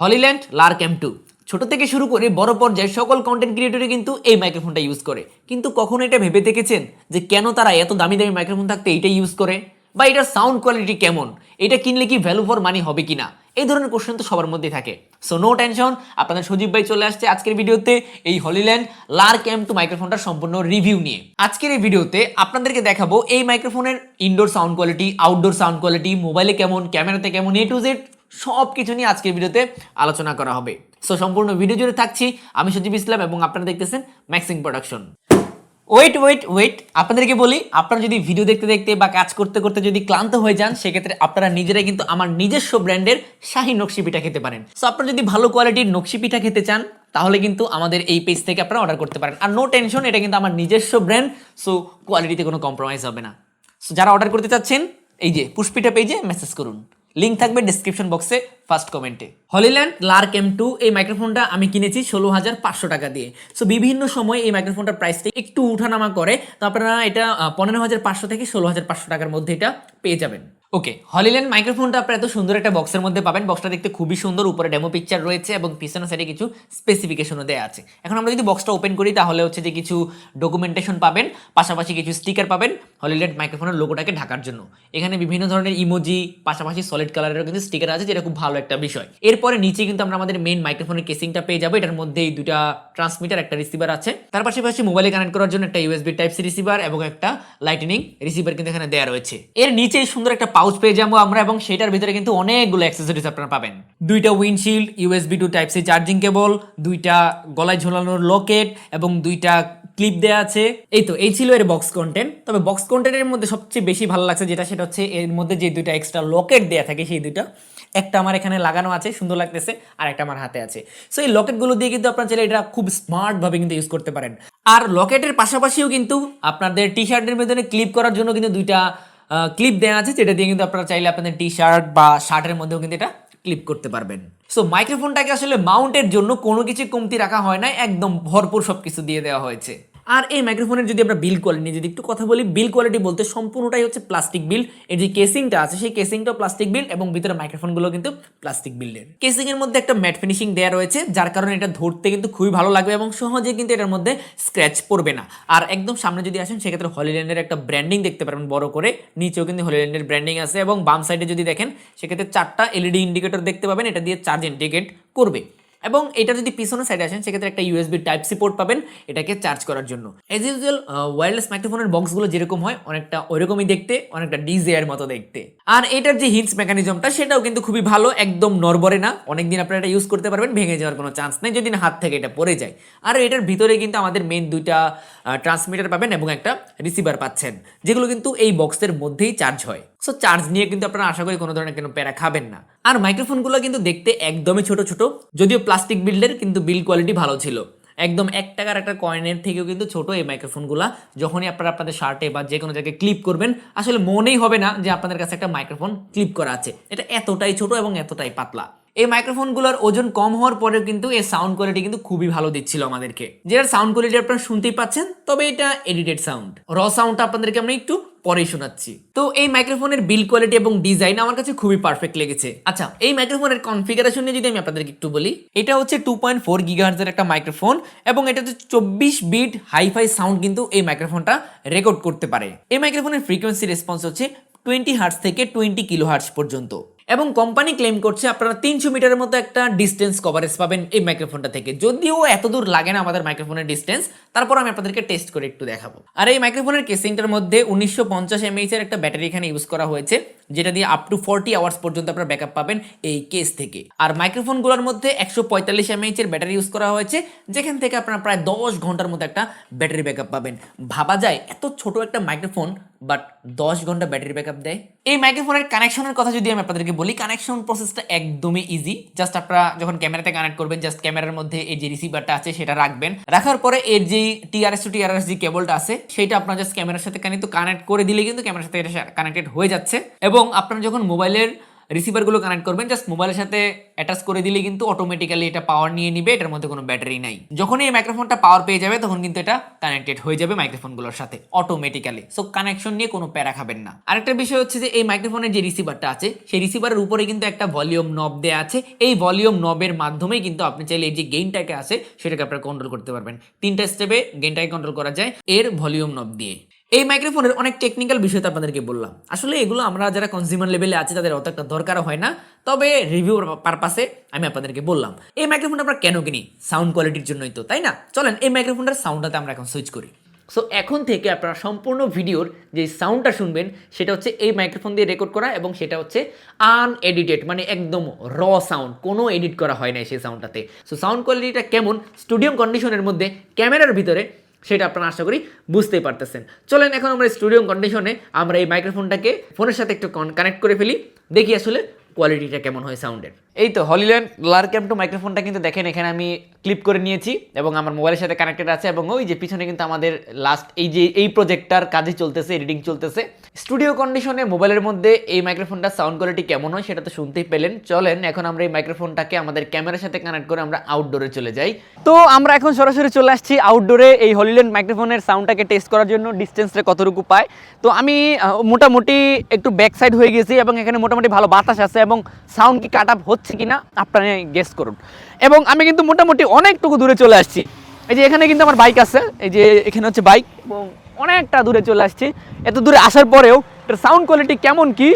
Hollyland, Lark M two. ছোট থেকে শুরু করে বড় পর্যায়ে সকল কন্টেন্ট ক্রিয়েটরই কিন্তু এই মাইক্রোফোনটা ইউজ করে। কিন্তু কখনো এটা ভেবে দেখেছেন যে কেন তারা এত দামি দামি মাইক্রোফোন থাকতে এইটাই ইউজ করে? বা এটার সাউন্ড কোয়ালিটি কেমন? এটা কিনলে কি ভ্যালু ফর মানি হবে কিনা? এই ধরনের কোশ্চেন তো সবার মধ্যেই থাকে। সো নো টেনশন আপনাদের সজীব ভাই চলে আসছে আজকের ভিডিওতে এই হলিল্যান্ড, লার্ক এম টু মাইক্রোফোনটার সম্পূর্ণ রিভিউ নিয়ে। আজকের এই ভিডিওতে আপনাদেরকে দেখাবো এই মাইক্রোফোনের indoor sound quality outdoor sound quality মোবাইলে কেমন ক্যামেরাতে কেমন এ টু জেড সব কিছু নিয়ে আজকের ভিডিওতে আলোচনা করা হবে। সো সম্পূর্ণ ভিডিও জুড়ে থাকছি। আমি সজীব ইসলাম এবং আপনারা দেখতেছেন Maxing production wait wait wait আপনাদেরকে বলি, আপনারা যদি ভিডিও দেখতে দেখতে বা কাজ করতে করতে যদি ক্লান্ত হয়ে যান, সেক্ষেত্রে আপনারা নিজেরাই কিন্তু আমার নিজস্ব ব্র্যান্ডের শাহী নকশি পিঠা খেতে পারেন। সো আপনারা যদি ভালো কোয়ালিটির নকশি পিঠা খেতে চান, তাহলে কিন্তু আমাদের এই পেজ থেকে আপনারা অর্ডার করতে পারেন। আর নো টেনশন এটা কিন্তু আমার নিজস্ব ব্র্যান্ড সো কোয়ালিটিতে কোনো কম্প্রোমাইজ হবে না। সো যারা অর্ডার করতে চাচ্ছেন, এই যে পুষ্পিটা পেজে মেসেজ করুন। লিঙ্ক থাকবে ডিসক্রিপশন বক্সে ফার্স্ট কমেন্টে হলিল্যান্ড লার্ক এম টু এই মাইক্রোফোনটা আমি কিনেছি ষোলো হাজার পাঁচশো টাকা দিয়ে। সো বিভিন্ন সময় এই মাইক্রোফোনটার প্রাইসটা একটু উঠানামা করে, তো আপনারা এটা পনেরো হাজার পাঁচশো থেকে ষোলো হাজার পাঁচশো টাকার মধ্যে এটা পেয়ে যাবেন। ওকে হলিল্যান্ড মাইক্রোফোনটা আপনারা এত সুন্দর একটা বক্সের মধ্যে পাবেন। বক্সটা দেখতে খুবই সুন্দর, উপরে ডেমো পিকচার রয়েছে এবং পিছনের সাইডে কিছু স্পেসিফিকেশনও দেওয়া আছে। এখন আমরা যদি বক্সটা ওপেন করি, তাহলে হচ্ছে যে কিছু ডকুমেন্টেশন পাবেন, পাশাপাশি কিছু স্টিকার পাবেন। হলিল্যান্ড মাইক্রোফোনের লোগোটাকে ঢাকার জন্য। এখানে বিভিন্ন ধরনের ইমোজি পাশাপাশি সলিড কালারেরও কিন্তু স্টিকার আছে, যেটা খুব ভালো একটা বিষয়। এরপরে নিচে কিন্তু আমরা আমাদের মেন মাইক্রোফোনের কেসিংটা পেয়ে যাব। এটার মধ্যে এই দুটা ট্রান্সমিটার একটা রিসিভার আছে। তার পাশাপাশি মোবাইলে কানেক্ট করার জন্য একটা ইউএসবি টাইপ সি রিসিভার এবং একটা লাইটনিং রিসিভার কিন্তু এখানে দেওয়া রয়েছে। এর নিচে সুন্দর একটা পাউচ পেয়ে যাব আমরা এবং সেটার ভিতরে কিন্তু অনেকগুলো অ্যাক্সেসরিজ আপনারা পাবেন। দুইটা windshield USB to type C charging cable দুইটা গলায় ঝোলানোর লকেট এবং দুইটা ক্লিপ দেওয়া আছে। এই তো, এই ছিল এর বক্স কন্টেন্ট তবে বক্স কন্টেন্টের মধ্যে সবচেয়ে বেশি ভালো লাগছে যেটা, সেটা হচ্ছে এর মধ্যে যে দুইটা এক্সট্রা লকেট দেওয়া থাকে, সেই দুইটা। একটা আমার এখানে লাগানো আছে, সুন্দর লাগতেছে, আর একটা আমার হাতে আছে। সো এই লকেটগুলো দিয়ে কিন্তু আপনার চাইলে এটা খুব স্মার্টভাবে কিন্তু ইউজ করতে পারেন। আর লকেটের পাশাপাশিও কিন্তু আপনাদের টি শার্টের মধ্যে ক্লিপ করার জন্য কিন্তু দুইটা ক্লিপ দেওয়া আছে, যেটা দিয়ে কিন্তু আপনারা চাইলে আপনাদের টি শার্ট বা শার্টের মধ্যেও কিন্তু এটা ক্লিপ করতে পারবেন। সো মাইক্রোফোনটাকে আসলে মাউন্টের জন্য কোনো কিছু কমতি রাখা হয় না একদম ভরপুর সব কিছু দিয়ে দেওয়া হয়েছে। আর এই মাইক্রোফোনের যদি আমরা বিল কোয়ালিটি যদি একটু কথা বলি বিল কোয়ালিটি বলতে সম্পূর্ণটাই হচ্ছে প্লাস্টিক বিল এর যে কেসিংটা আছে, সেই কেসিংটাও প্লাস্টিক বিল এবং ভিতরে মাইক্রোফোনগুলো কিন্তু প্লাস্টিক বিল্ডের কেসিং এর মধ্যে একটা ম্যাট ফিনিশিং দেওয়া রয়েছে, যার কারণে এটা ধরতে কিন্তু খুবই ভালো লাগবে এবং সহজে কিন্তু এটার মধ্যে স্ক্র্যাচ পড়বে না। আর একদম সামনে যদি আসেন, সেক্ষেত্রে হলিল্যান্ডের একটা ব্র্যান্ডিং দেখতে পারবেন বড় করে। নিচেও কিন্তু হলিল্যান্ডের ব্র্যান্ডিং আছে এবং বাম সাইডে যদি দেখেন, সেক্ষেত্রে চারটা এলইডি ইন্ডিকেটর দেখতে পাবেন, এটা দিয়ে চার্জ ইন্ডিকেট করবে। এবং এটা যদি পিছনের সাইডে আসেন, সেক্ষেত্রে একটা ইউএসবি টাইপ সি পোর্ট পাবেন, এটাকে চার্জ করার জন্য। এজ ইউজুয়াল ওয়্যারলেস মাইক্রোফোনের বক্সগুলো যেরকম হয়, অনেকটা ওইরকমই দেখতে, অনেকটা ডিজেয়ার মতো দেখতে। আর এটার যে হিটস মেকানিজমটা সেটাও কিন্তু খুবই ভালো, একদম নরবরে না। অনেকদিন আপনারা এটা ইউজ করতে পারবেন, ভেঙে যাওয়ার কোনো চান্স নেই, যদি হাত থেকে এটা পড়ে যায়। আর এটার ভিতরে কিন্তু আমাদের মেন দুইটা ট্রান্সমিটার পাবেন এবং একটা রিসিভার পাচ্ছেন, যেগুলো কিন্তু এই বক্সের মধ্যেই চার্জ হয়। সো চার্জ নিয়ে কিন্তু আপনারা আশা করি কোনো ধরনের কোনো প্যারা খাবেন না। আর মাইক্রোফোনগুলো কিন্তু দেখতে একদমই ছোট ছোট, যদিও প্লাস্টিক বিল্ডের কিন্তু বিল কোয়ালিটি ভালো ছিল। একদম এক টাকার একটা কয়েনের থেকেও কিন্তু ছোট এই মাইক্রোফোনগুলো যখনই আপনারা আপনাদের শার্টে বা যে কোনো জায়গায় ক্লিপ করবেন, আসলে মনেই হবে না যে আপনাদের কাছে একটা মাইক্রোফোন ক্লিপ করা আছে। এটা এতটাই ছোট এবং এতটাই পাতলা। এই মাইক্রোফোনগুলোর ওজন কম হওয়ার পরেও কিন্তু এর সাউন্ড কোয়ালিটি কিন্তু খুবই ভালো দিচ্ছিল আমাদেরকে। যেটার সাউন্ড কোয়ালিটি আপনারা শুনতেই পাচ্ছেন, তবে এটা এডিটেড সাউন্ড র সাউন্ডটা আপনাদেরকে আমরা একটু পরেই শোনাচ্ছি। তো এই মাইক্রোফোনের বিল কোয়ালিটি এবং ডিজাইন আমার কাছে খুবই পারফেক্ট লেগেছে। আচ্ছা এই মাইক্রোফোনের কনফিগারেশন নিয়ে যদি আমি আপনাদেরকে একটু বলি, এটা হচ্ছে টু পয়েন্ট ফোর গিগাহার্জের একটা মাইক্রোফোন এবং এটা হচ্ছে চব্বিশ বিট হাইফাই সাউন্ড কিন্তু এই মাইক্রোফোনটা রেকর্ড করতে পারে। এই মাইক্রোফোনের ফ্রিকোয়েন্সি রেসপন্স হচ্ছে টোয়েন্টি হার্স থেকে টোয়েন্টি কিলো হার্স পর্যন্ত। এবং কোম্পানি ক্লেম করছে আপনারা তিনশো মিটারের মতো একটা ডিস্টেন্স কভারেজ পাবেন এই মাইক্রোফোনটা থেকে। যদিও এত দূর লাগে না আমাদের মাইক্রোফোনের ডিস্টেন্স তারপর আমি আপনাদেরকে টেস্ট করে একটু দেখাবো। আর এই মাইক্রোফোনের কেসিংটার মধ্যে উনিশশো পঞ্চাশ এমএইচের একটা ব্যাটারি এখানে ইউজ করা হয়েছে। যেটা দিয়ে আপ টু ফোরটি আওয়ার্স পর্যন্ত আপনারা ব্যাকআপ পাবেন এই কেস থেকে। আর মাইক্রোফোনগুলোর মধ্যে একশো পঁয়তাল্লিশ এমএইচ এর ব্যাটারি ইউজ করা হয়েছে, যেখান থেকে আপনারা প্রায় দশ ঘণ্টার মতো একটা ব্যাটারি ব্যাকআপ পাবেন। ভাবা যায়, এত ছোট একটা মাইক্রোফোন বাট দশ ঘণ্টা ব্যাটারি ব্যাকআপ দেয়। এই মাইক্রোফোনের কানেকশনের কথা যদি আমি আপনাদেরকে বলি কানেকশন প্রসেসটা একদমই ইজি জাস্ট আপনারা যখন ক্যামেরাতে কানেক্ট করবেন জাস্ট ক্যামেরার মধ্যে এই যে রিসিভারটা আছে, সেটা রাখবেন। রাখার পরে এর যে টিআরএস টু টিআরএস যে কেবলটা আছে, সেটা আপনার জাস্ট ক্যামেরার সাথে কিন্তু কানেক্ট করে দিলে কিন্তু ক্যামেরার সাথে এটা কানেক্টেড হয়ে যাচ্ছে। এবং আপনারা যখন মোবাইলের রিসিভারগুলো কানেক্ট করবেন জাস্ট মোবাইলের সাথে অ্যাটাচ করে দিলে কিন্তু অটোমেটিক্যালি এটা পাওয়ার নিয়ে নিবে, এটার মধ্যে কোনো ব্যাটারি নাই। যখন এই মাইক্রোফোনটা পাওয়ার পেয়ে যাবে, তখন কিন্তু এটা কানেক্টেড হয়ে যাবে মাইক্রোফোনগুলোর সাথে অটোমেটিক্যালি সো কানেকশন নিয়ে কোনো প্যারা খাবেন না। আরেকটা বিষয় হচ্ছে যে, এই মাইক্রোফোনের যে রিসিভারটা আছে, সেই রিসিভারের উপরে কিন্তু একটা ভলিউম নব দেওয়া আছে। এই ভলিউম নবের মাধ্যমেই কিন্তু আপনি চাইলে এই যে গেইনটাকে আছে, সেটাকে আপনারা কন্ট্রোল করতে পারবেন। তিনটা স্টেপে গেইনটাকে কন্ট্রোল করা যায়, এর ভলিউম নব দিয়ে। এই মাইক্রোফোনের অনেক টেকনিক্যাল বিষয় তো আপনাদেরকে বললাম। আসলে এগুলো আমরা যারা কনজিউমার লেভেলে আছে, তাদের অত একটা দরকার হয় না। তবে রিভিউ পারপাসে আমি আপনাদেরকে বললাম। এই মাইক্রোফোনটা আমরা কেন কিনি? সাউন্ড কোয়ালিটির জন্যই তো, তাই না? চলেন, এই মাইক্রোফোনটার সাউন্ডটাতে আমরা এখন সুইচ করি। সো এখন থেকে আপনারা সম্পূর্ণ ভিডিওর যে সাউন্ডটা শুনবেন, সেটা হচ্ছে এই মাইক্রোফোন দিয়ে রেকর্ড করা এবং সেটা হচ্ছে আনএডিটেড মানে একদম র সাউন্ড কোনো এডিট করা হয় না সেই সাউন্ডটাতে সো সাউন্ড কোয়ালিটিটা কেমন? স্টুডিও কন্ডিশনের মধ্যে ক্যামেরার ভিতরে সেটা আপনারা আশা করি বুঝতেই পারতেছেন। চলেন এখন আমরা স্টুডিও কন্ডিশনে আমরা এই মাইক্রোফোনটাকে ফোনের সাথে একটু কানেক্ট করে ফেলি। দেখি আসলে কোয়ালিটিটা কেমন হয় সাউন্ডের এই তো হলিল্যান্ড লার ক্যাম টু মাইক্রোফোনটা কিন্তু দেখেন, এখানে আমি ক্লিপ করে নিয়েছি এবং আমার মোবাইলের সাথে কানেক্টেড আছে এবং ওই যে পিছনে কিন্তু আমাদের লাস্ট এই যে, এই প্রজেক্টটার কাজে চলতেছে এডিটিং চলতেছে। স্টুডিও কন্ডিশনে মোবাইলের মধ্যে এই মাইক্রোফোনটার সাউন্ড কোয়ালিটি কেমন হয় সেটা তো শুনতেই পেলেন। চলেন, এখন আমরা এই মাইক্রোফোনটাকে আমাদের ক্যামেরার সাথে কানেক্ট করে আমরা আউটডোরে চলে যাই। তো আমরা এখন সরাসরি চলে আসছি আউটডোরে এই হলিল্যান্ড মাইক্রোফোনের সাউন্ডটাকে টেস্ট করার জন্য ডিস্টেন্সটা কতটুকু পায়। তো আমি মোটামুটি একটু ব্যাক সাইড হয়ে গেছি এবং এখানে মোটামুটি ভালো বাতাস আছে এবং সাউন্ড কি কাট আপ হচ্ছে কিনা আপনারা গেস করুন। এবং আমি কিন্তু মোটামুটি অনেকটুকু দূরে চলে আসছি। এই যে এখানে কিন্তু আমার বাইক আছে। এই যে এখানে হচ্ছে বাইক এবং অনেকটা দূরে চলে আসছি। এত দূরে আসার পরেও এটার সাউন্ড কোয়ালিটি কেমন কি,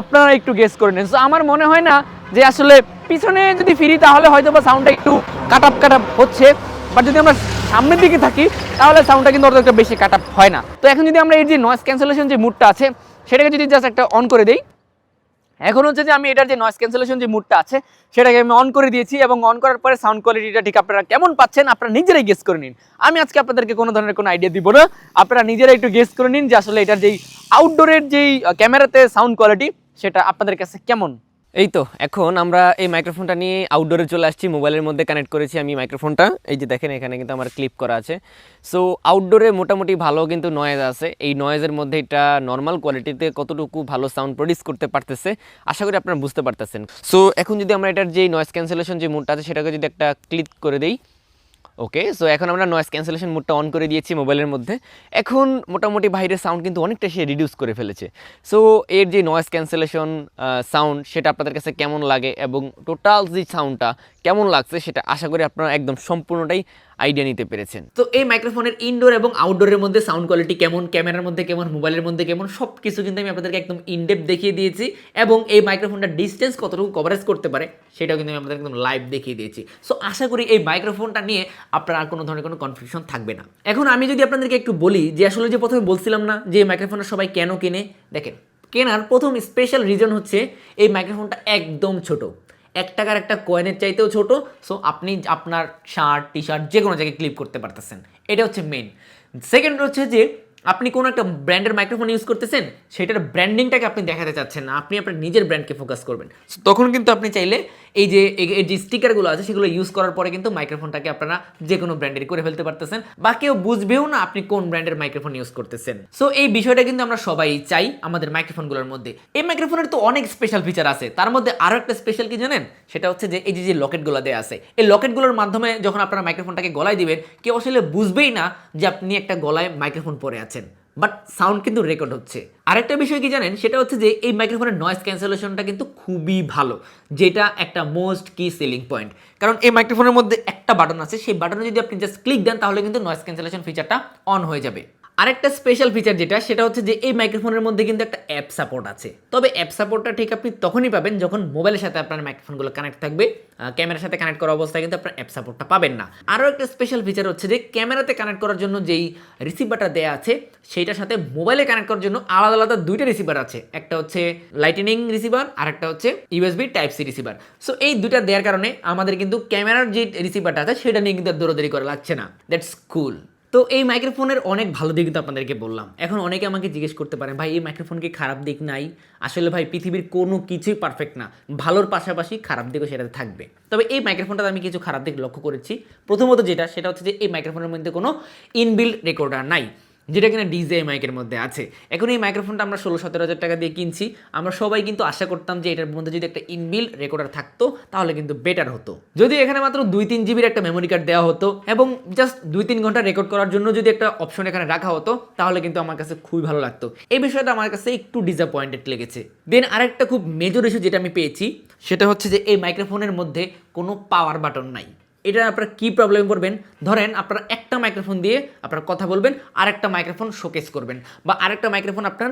আপনারা একটু গেস করে নেন। সো আমার মনে হয় না যে আসলে পিছনে যদি ফিরি, তাহলে হয়তো বা সাউন্ডটা একটু কাট আপ কাট আপ হচ্ছে। বাট যদি আমরা সামনের দিকে থাকি, তাহলে সাউন্ডটা কিন্তু অত একটা বেশি কাট আপ হয় না। তো এখন যদি আমরা এই যে নয়েস ক্যান্সেলেশন যে মুডটা আছে, সেটাকে যদি জাস্ট একটা অন করে দেই এখন হচ্ছে যে আমি এটার যে নয়েস ক্যান্সেলেশন যে মুডটা আছে, সেটাকে আমি অন করে দিয়েছি এবং অন করার পরে সাউন্ড কোয়ালিটিটা ঠিক আপনারা কেমন পাচ্ছেন, আপনারা নিজেরাই গেস করে নিন। আমি আজকে আপনাদেরকে কোনো ধরনের কোনো আইডিয়া দিব না। আপনারা নিজেরা একটু গেস করে নিন যে আসলে এটার যেই আউটডোরের যেই ক্যামেরাতে সাউন্ড কোয়ালিটি সেটা আপনাদের কাছে কেমন? এই তো, এখন আমরা এই মাইক্রোফোনটা নিয়ে আউটডোরে চলে আসছি মোবাইলের মধ্যে কানেক্ট করেছি আমি মাইক্রোফোনটা এই যে দেখেন, এখানে কিন্তু আমার ক্লিপ করা আছে। সো আউটডোরে মোটামুটি ভালো কিন্তু নয়েজ আছে। এই নয়েজের মধ্যে এটা নর্মাল কোয়ালিটিতে কতটুকু ভালো সাউন্ড প্রডিউস করতে পারতেছে, আশা করি আপনারা বুঝতে পারতেছেন। সো এখন যদি আমরা এটার যে নয়েজ ক্যান্সেলেশন যে মুডটা আছে, সেটাকে যদি একটা ক্লিক করে দেই। ওকে সো এখন আমরা নয়েজ ক্যান্সেলেশন মোডটা অন করে দিয়েছি মোবাইলের মধ্যে। এখন মোটামুটি বাইরের সাউন্ড কিন্তু অনেকটা সে রিডিউস করে ফেলেছে। সো এর যে নয়েজ ক্যান্সেলেশন সাউন্ড সেটা আপনাদের কাছে কেমন লাগে এবং টোটাল যে সাউন্ডটা কেমন লাগছে সেটা আশা করি আপনারা একদম সম্পূর্ণটাই আইডিয়া নিতে পেরেছেন। তো এই মাইক্রোফোনের ইনডোর এবং আউটডোরের মধ্যে সাউন্ড কোয়ালিটি কেমন ক্যামেরার মধ্যে কেমন মোবাইলের মধ্যে কেমন সব কিছু কিন্তু আমি আপনাদেরকে একদম ইনডেপ দেখিয়ে দিয়েছি এবং এই মাইক্রোফোনটা ডিস্টেন্স কতটুকু কভারেজ করতে পারে, সেটাও কিন্তু আমি আপনাদের একদম লাইভ দেখিয়ে দিয়েছি। সো আশা করি এই মাইক্রোফোনটা নিয়ে আপনার আর কোনো ধরনের কোনো কনফিউশন থাকবে না। এখন আমি যদি আপনাদেরকে একটু বলি যে আসলে যে প্রথমে বলছিলাম না যে মাইক্রোফোনটা সবাই কেন কেনে, দেখেন, কেনার প্রথম স্পেশাল রিজন হচ্ছে এই মাইক্রোফোনটা একদম ছোট। এক টাকার একটা কয়েনের চাইতেও ছোট সো আপনি আপনার শার্ট টি শার্ট যে কোনো জায়গায় ক্লিপ করতে পারতেছেন। এটা হচ্ছে মেন সেকেন্ড হচ্ছে যে আপনি কোনো একটা ব্র্যান্ডের মাইক্রোফোন ইউজ করতেছেন, সেটার ব্র্যান্ডিংটাকে আপনি দেখাতে চাচ্ছেন না, আপনি আপনার নিজের ব্র্যান্ডকে ফোকাস করবেন। তখন কিন্তু আপনি চাইলে এই যে এই যে স্টিকারগুলো আছে, সেগুলো ইউজ করার পরে কিন্তু মাইক্রোফোনটাকে আপনারা যে কোনো ব্র্যান্ডের করে ফেলতে পারতেছেন, বা কেউ বুঝবেও না আপনি কোন ব্র্যান্ডের মাইক্রোফোন ইউজ করতেছেন। সো এই বিষয়টা কিন্তু আমরা সবাই চাই আমাদের মাইক্রোফোনগুলোর মধ্যে। এই মাইক্রোফোনের তো অনেক স্পেশাল ফিচার আছে। তার মধ্যে আরও একটা স্পেশাল কি জানেন? সেটা হচ্ছে যে, এই যে যে লকেটগুলো দেওয়া আছে, এই লকেটগুলোর মাধ্যমে যখন আপনারা মাইক্রোফোনটাকে গলায় দিবেন, কেউ আসলে বুঝবেই না যে আপনি একটা গলায় মাইক্রোফোন পরে আছেন। বাট সাউন্ড কিন্তু রেকর্ড হচ্ছে। আরেকটা বিষয় কি জানেন? সেটা হচ্ছে যে এই মাইক্রোফোনের নয়েজ ক্যান্সেলেশনটা কিন্তু খুবই ভালো, যেটা একটা মোস্ট কি সেলিং পয়েন্ট কারণ এই মাইক্রোফোনের মধ্যে একটা বাটন আছে, সেই বাটনে যদি আপনি জাস্ট ক্লিক দেন, তাহলে কিন্তু নয়েস ক্যান্সেলেশন ফিচারটা অন হয়ে যাবে। আরেকটা স্পেশাল ফিচার যেটা, সেটা হচ্ছে যে এই মাইক্রোফোনের মধ্যে কিন্তু একটা অ্যাপ সাপোর্ট আছে। তবে অ্যাপ সাপোর্টটা ঠিক আপনি তখনই পাবেন যখন মোবাইলের সাথে আপনার মাইক্রোফোনগুলো কানেক্ট থাকবে ক্যামেরার সাথে কানেক্ট করা অবস্থায় কিন্তু আপনার অ্যাপ সাপোর্টটা পাবেন না। আরও একটা স্পেশাল ফিচার হচ্ছে যে ক্যামেরাতে কানেক্ট করার জন্য যেই রিসিভারটা দেওয়া আছে, সেইটার সাথে মোবাইলে কানেক্ট করার জন্য আলাদা আলাদা দুইটা রিসিভার আছে। একটা হচ্ছে লাইটেনিং রিসিভার আর একটা হচ্ছে USB type C receiver so এই দুটা দেওয়ার কারণে আমাদের কিন্তু ক্যামেরার যে রিসিভারটা আছে, সেটা নিয়ে কিন্তু দৌড়াদৌড়ি করা লাগছে না। দ্যাটস কুল তো এই মাইক্রোফোনের অনেক ভালো দিক তো আপনাদেরকে বললাম। এখন অনেকে আমাকে জিজ্ঞেস করতে পারেন, ভাই, এই মাইক্রোফোন কি খারাপ দিক নাই? আসলে ভাই, পৃথিবীর কোনো কিছুই পারফেক্ট না। ভালোর পাশাপাশি খারাপ দিকও সেটাতে থাকবে। তবে এই মাইক্রোফোনটাতে আমি কিছু খারাপ দিক লক্ষ্য করেছি। প্রথমত যেটা, সেটা হচ্ছে যে এই মাইক্রোফোনের মধ্যে কোনো ইনবিল্ড রেকর্ডার নাই। যেটা কিনা ডিজে মাইকের মধ্যে আছে। এখন এই মাইক্রোফোনটা আমরা ষোলো সতেরো হাজার টাকা দিয়ে কিনছি। আমরা সবাই কিন্তু আশা করতাম যে এটার মধ্যে যদি একটা ইনবিল রেকর্ডার থাকতো, তাহলে কিন্তু বেটার হতো। যদি এখানে মাত্র দুই তিন জিবির একটা মেমোরি কার্ড দেওয়া হতো এবং জাস্ট দুই তিন ঘণ্টা রেকর্ড করার জন্য যদি একটা অপশন এখানে রাখা হতো, তাহলে কিন্তু আমার কাছে খুবই ভালো লাগতো। এই বিষয়টা আমার কাছে একটু ডিসঅ্যাপয়েন্টেড লেগেছে। দেন আরেকটা খুব মেজর ইস্যু যেটা আমি পেয়েছি, সেটা হচ্ছে যে এই মাইক্রোফোনের মধ্যে কোনো পাওয়ার বাটন নাই। এটা আপনারা কী প্রবলেমে পড়বেন? ধরেন আপনারা একটা মাইক্রোফোন দিয়ে আপনারা কথা বলবেন আর একটা মাইক্রোফোন শোকেস করবেন বা আরেকটা মাইক্রোফোন আপনার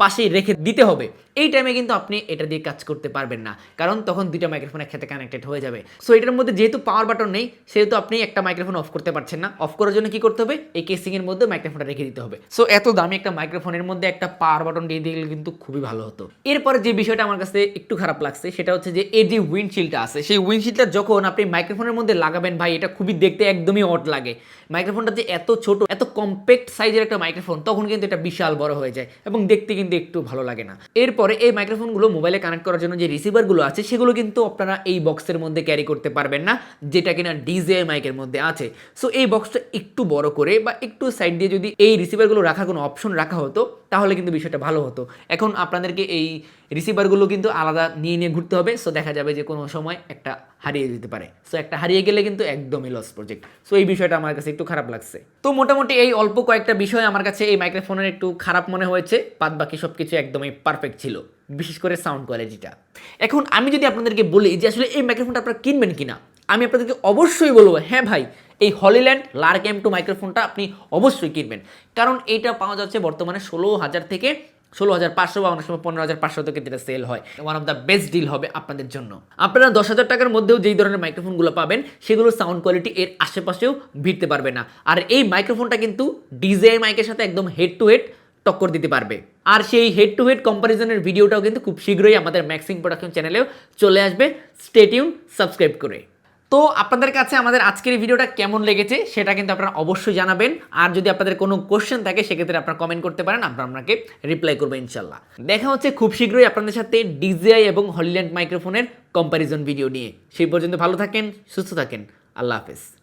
পাশেই রেখে দিতে হবে। এই টাইমে কিন্তু আপনি এটা দিয়ে কাজ করতে পারবেন না। কারণ তখন দুইটা মাইক্রোফোন একসাথে কানেক্টেড হয়ে যাবে। সো এটার মধ্যে যেহেতু পাওয়ার বাটন নেই, সেহেতু আপনি একটা মাইক্রোফোন অফ করতে পারছেন না। অফ করার জন্য কি করতে হবে? এই কেসিংয়ের মধ্যে মাইক্রোফোনটা রেখে দিতে হবে। সো এত দামি একটা মাইক্রোফোনের মধ্যে একটা পাওয়ার বাটন দিয়ে দিলে কিন্তু খুবই ভালো হতো। এরপরে যে বিষয়টা আমার কাছে একটু খারাপ লাগছে, সেটা হচ্ছে যে এর যে উইন্ডশিল্ডটা আছে, সেই উইন্ডশিল্ডটা যখন আপনি মাইক্রোফোনের মধ্যে লাগাবেন, ভাই, এটা খুবই দেখতে একদমই অড লাগে। মাইক্রোফোনটা যে এত ছোট, এত কম্প্যাক্ট সাইজের একটা মাইক্রোফোন তখন কিন্তু এটা বিশাল বড় হয়ে যায় এবং দেখতে কিন্তু একটু ভালো লাগে না। এরপরে এই মাইক্রোফোনগুলো মোবাইলে কানেক্ট করার জন্য যে রিসিভারগুলো আছে, সেগুলো কিন্তু আপনারা এই বক্সের মধ্যে ক্যারি করতে পারবেন না, যেটা কিনা ডিজে মাইকের মধ্যে আছে। সো এই বক্সটা একটু বড় করে বা একটু সাইড দিয়ে যদি এই রিসিভারগুলো রাখার কোনো অপশন রাখা হতো, তাহলে কিন্তু বিষয়টা ভালো হতো। এখন আপনাদেরকে এই রিসিভারগুলো কিন্তু আলাদা নিয়ে নিয়ে ঘুরতে হবে সো দেখা যাবে যে কোনো সময় একটা হারিয়ে যেতে পারে। সো একটা হারিয়ে গেলে কিন্তু একদমই লস প্রজেক্ট সো এই বিষয়টা আমার কাছে একটু খারাপ লাগছে। তো মোটামুটি এই অল্প কয়েকটা বিষয় আমার কাছে এই মাইক্রোফোনের একটু খারাপ মনে হয়েছে বাদ বাকি সব কিছু একদমই পারফেক্ট ছিল। বিশেষ করে সাউন্ড কোয়ালিটিটা এখন আমি যদি আপনাদেরকে বলি যে আসলে এই মাইক্রোফোনটা আপনারা কিনবেন কিনা, আমি আপনাদেরকে অবশ্যই বলব হ্যাঁ ভাই, এই হলিল্যান্ড লার্ক এম টু মাইক্রোফোনটা আপনি অবশ্যই কিনবেন। কারণ এইটা পাওয়া যাচ্ছে বর্তমানে ষোলো হাজার থেকে ষোলো হাজার পাঁচশো বা অনেক সময় পনেরো হাজার পাঁচশো থেকে যেটা সেল হয়। One of the best deal হবে আপনাদের জন্য। আপনারা দশ হাজার টাকার মধ্যেও যেই ধরনের মাইক্রোফোনগুলো পাবেন, সেগুলোর সাউন্ড কোয়ালিটি এর আশেপাশেও ভিড়তে পারবে না। আর এই মাইক্রোফোনটা কিন্তু ডিজে মাইকের সাথে একদম হেড টু হেড টক্কর দিতে পারবে। আর সেই হেড টু হেড কম্পারিজনের ভিডিওটাও কিন্তু খুব শীঘ্রই আমাদের ম্যাক্সিং প্রোডাকশন চ্যানেলেও চলে আসবে। স্টেটিউন সাবস্ক্রাইব করে। তো আপনাদের কাছে আমাদের আজকের ভিডিওটা কেমন লেগেছে সেটা কিন্তু আপনারা অবশ্যই জানাবেন। আর যদি আপনাদের কোনো কোশ্চেন থাকে, সেক্ষেত্রে আপনারা কমেন্ট করতে পারেন, আমরা আপনাকে রিপ্লাই করব ইনশাল্লাহ। দেখা হচ্ছে খুব শীঘ্রই আপনাদের সাথে ডিজিআই এবং হলিল্যান্ড মাইক্রোফোনের কম্প্যারিজন ভিডিও নিয়ে। সেই পর্যন্ত ভালো থাকেন, সুস্থ থাকেন। আল্লাহ হাফেজ।